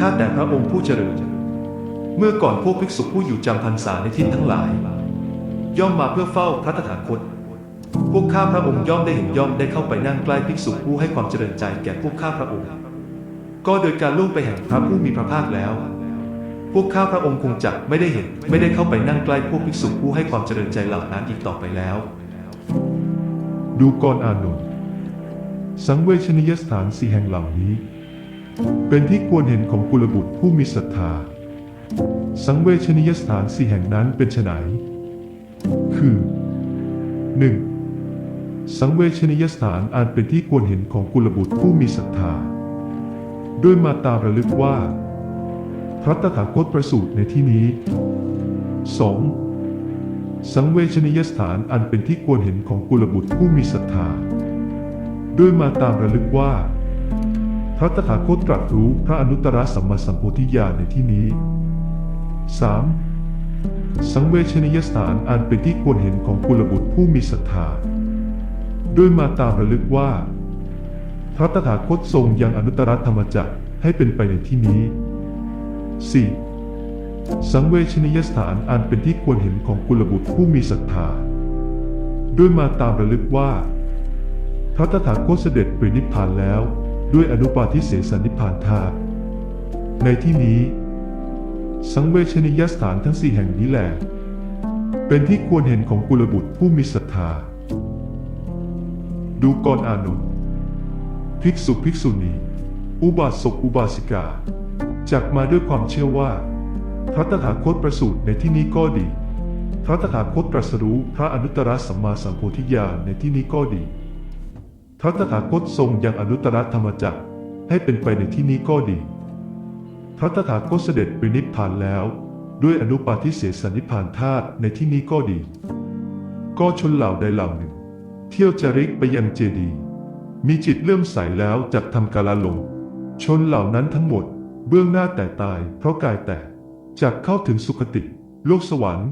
ข้าแต่พระองค์ผู้เจริญ เมื่อก่อนพวกภิกษุผู้อยู่จำพรรษาในทิศทั้งหลาย ย่อมมาเพื่อเฝ้าพระตถาคต พวกข้าพระองค์ย่อมได้เห็นย่อมได้เข้าไปนั่งใกล้ภิกษุผู้ให้ความเจริญใจแก่พวกข้าพระองค์ ก็โดยการล่วงไปแห่งพระผู้มีพระภาคแล้ว พวกข้าพระองค์คงจะไม่ได้เห็นไม่ได้เข้าไปนั่งใกล้พวกภิกษุผู้ให้ความเจริญใจเหล่านั้นอีกต่อไปแล้ว ดูกรอานนท์สังเวชนียสถานสี่แห่งเหล่านี้ เป็นที่ควรเห็นของกุลบุตรผู้มีศรัทธา สังเวชนียสถานสี่แห่งนั้นเป็นไฉนคือ 1. สังเวชนียสถานอันเป็นที่ควรเห็นของกุลบุตรผู้มีศรัทธา ด้วยมาตามระลึกว่า พระตถาคตประสูติในที่นี้ 2. สังเวชนียสถานอันเป็นที่ควรเห็นของกุลบุตรผู้มีศรัทธา ด้วยมาตามระลึกว่า พระตถาคตตรัสรู้พระอนุตตรสัมมาสัมโพธิญาณในที่นี้ 3. สังเวชนียสถานอันเป็นที่ควรเห็นของกุลบุตรผู้มีศรัทธาด้วยมาตามระลึกว่า พระตถาคตทรงยังอนุตตรธรรมจักรให้เป็นไปในที่นี้ 4. สังเวชนียสถานอันเป็นที่ควรเห็นของกุลบุตรผู้มีศรัทธาด้วยมาตามระลึกว่า พระตถาคตเสด็จปรินิพพานแล้ว ด้วยอนุปาทิเสสนิพพานธาตุในที่นี้ สังเวชนียสถานทั้งสี่แห่งนี้แหละ เป็นที่ควรเห็นของกุลบุตรผู้มีศรัทธา ดูกรอานนท์ภิกษุภิกษุณี อุบาสกอุบาสิกาจักมาด้วยความเชื่อว่า พระตถาคตประสูติในที่นี้ก็ดี พระตถาคตตรัสรู้พระอนุตตรสัมมาสัมโพธิญาณในที่นี้ก็ดี พระตถาคตทรงยังอนุตตรธรรมจักรให้เป็นไปในที่นี้ก็ดี พระตถาคตเสด็จปรินิพพานแล้ว ด้วยอนุปาทิเสสนิพพานธาตุในที่นี้ก็ดี ก็ชนเหล่าใดเหล่าหนึ่ง เที่ยวจริกไปยังเจดี มีจิตเลื่อมใสแล้วจักทำกาลาลง ชนเหล่านั้นทั้งหมดเบื้องหน้าแต่ตายเพราะกายแตกจักเข้าถึงสุคติ โลกสวรรค์